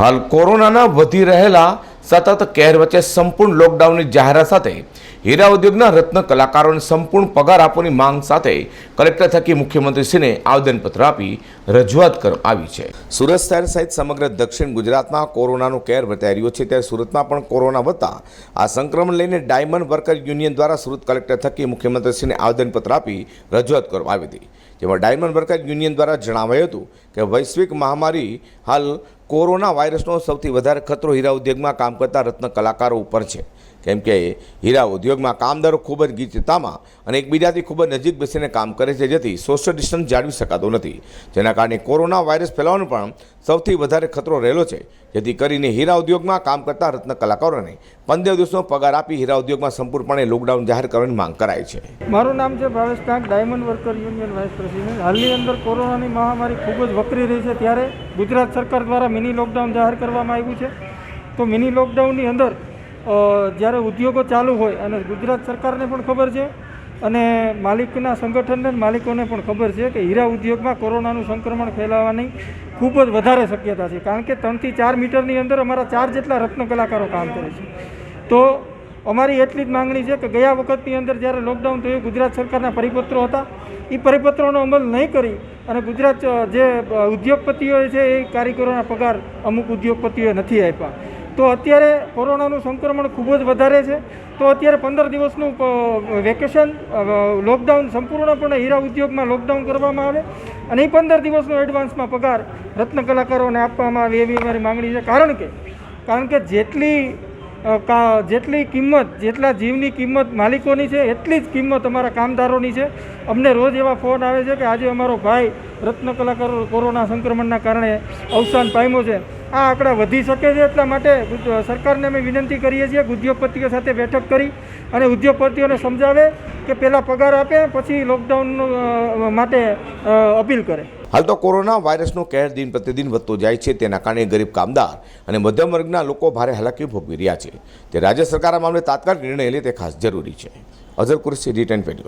હાલ કોરોનાના વધી રહેલા સતત કહેર વચ્ચે સંપૂર્ણ લોકડાઉનની જાહેરાત સાથે હીરા ઉદ્યોગના રત્ન કલાકારોને સંપૂર્ણ પગાર આપવાની માંગ સાથે કલેક્ટર થકી મુખ્યમંત્રીશ્રીને આવેદનપત્ર આપી રજૂઆત કરવામાં આવી છે. સુરત શહેર સહિત સમગ્ર દક્ષિણ ગુજરાતમાં કોરોનાનો કેર વર્તાઈ રહ્યો છે. ત્યારે સુરતમાં પણ કોરોના વધતા આ સંક્રમણ લઈને ડાયમંડ વર્કર યુનિયન દ્વારા સુરત કલેક્ટર થકી મુખ્યમંત્રીશ્રીને આવેદનપત્ર આપી રજૂઆત કરવામાં આવી હતી. જેમાં ડાયમંડ વર્કર યુનિયન દ્વારા જણાવાયું હતું કે વૈશ્વિક મહામારી હાલ કોરોના વાયરસનો સૌથી વધારે ખતરો હીરા ઉદ્યોગમાં કામ કરતા રત્ન કલાકારો ઉપર છે. કેમ કે હીરા ઉદ્યોગમાં કામદારો ખૂબ જ ગીચતામાં અને એકબીજાથી ખૂબ જ નજીક બેસીને કામ કરે છે, જેથી સોશિયલ ડિસ્ટન્સ જાળવી શકાતો નથી. જેના કારણે કોરોના વાયરસ ફેલાવાનો પણ સૌથી વધારે ખતરો રહેલો છે. જેથી કરીને હીરા ઉદ્યોગમાં કામ કરતા રત્ન કલાકારોને પંદર દિવસનો પગાર આપી હીરા ઉદ્યોગમાં સંપૂર્ણપણે લોકડાઉન જાહેર કરવાની માંગ કરાઈ છે. મારું નામ છે Bhavesh Nag diamond worker union vice president. હાલની અંદર કોરોનાની મહામારી ખૂબ જ વકરી રહી છે, ત્યારે ગુજરાત સરકાર દ્વારા મિની લોકડાઉન જાહેર કરવામાં આવ્યું છે. તો મિની લોકડાઉનની અંદર જ્યારે ઉદ્યોગો ચાલુ હોય અને ગુજરાત સરકારને પણ ખબર છે અને માલિકના સંગઠનને માલિકોને પણ ખબર છે કે હીરા ઉદ્યોગમાં કોરોનાનું સંક્રમણ ફેલાવાની ખૂબ જ વધારે શક્યતા છે. કારણ કે ત્રણથી ચાર મીટરની અંદર અમારા ચાર જેટલા રત્ન કલાકારો કામ કરે છે. તો અમારી એટલી જ માંગણી છે કે ગયા વખતની અંદર જ્યારે લોકડાઉન થયું, ગુજરાત સરકારના પરિપત્રો હતા એ પરિપત્રોનો અમલ નહીં કરી અને ગુજરાત જે ઉદ્યોગપતિઓ છે એ કારીગરોના પગાર અમુક ઉદ્યોગપતિઓએ નથી આપ્યા. તો અત્યારે કોરોનાનું સંક્રમણ ખૂબ જ વધારે છે. તો અત્યારે પંદર દિવસનું વેકેશન લોકડાઉન સંપૂર્ણપણે હીરા ઉદ્યોગમાં લોકડાઉન કરવામાં આવે અને એ પંદર દિવસનો એડવાન્સમાં પગાર રત્ન કલાકારોને આપવામાં આવે એવી અમારી માંગણી છે. કારણ કે કારણ કે જેટલી જેટલી કિંમત, જેટલા જીવની કિંમત માલિકોની છે, એટલી જ કિંમત અમારા કામદારોની છે. અમને રોજ એવા ફોન આવે છે કે આજે અમારો ભાઈ રત્ન કલાકારો કોરોના સંક્રમણના કારણે અવસાન પામ્યો છે. આ આંકડા વધી શકે છે એટલા માટે સરકારને અમે વિનંતી કરીએ છીએ ઉદ્યોગપતિઓ સાથે બેઠક કરી અને ઉદ્યોગપતિઓને સમજાવે કે પહેલાં પગાર આપે, પછી લોકડાઉન માટે અપીલ કરે. હાલ તો કોરોના વાયરસનો કહેર દિન પ્રતિદિન વધતો જાય છે, તેના કારણે ગરીબ કામદાર અને મધ્યમ વર્ગના લોકો ભારે હાલાકી ભોગવી રહ્યા છે. તે રાજ્ય સરકાર આ મામલે તાત્કાલિક નિર્ણય લે તે ખાસ જરૂરી છે. Azhar કુરસી return ten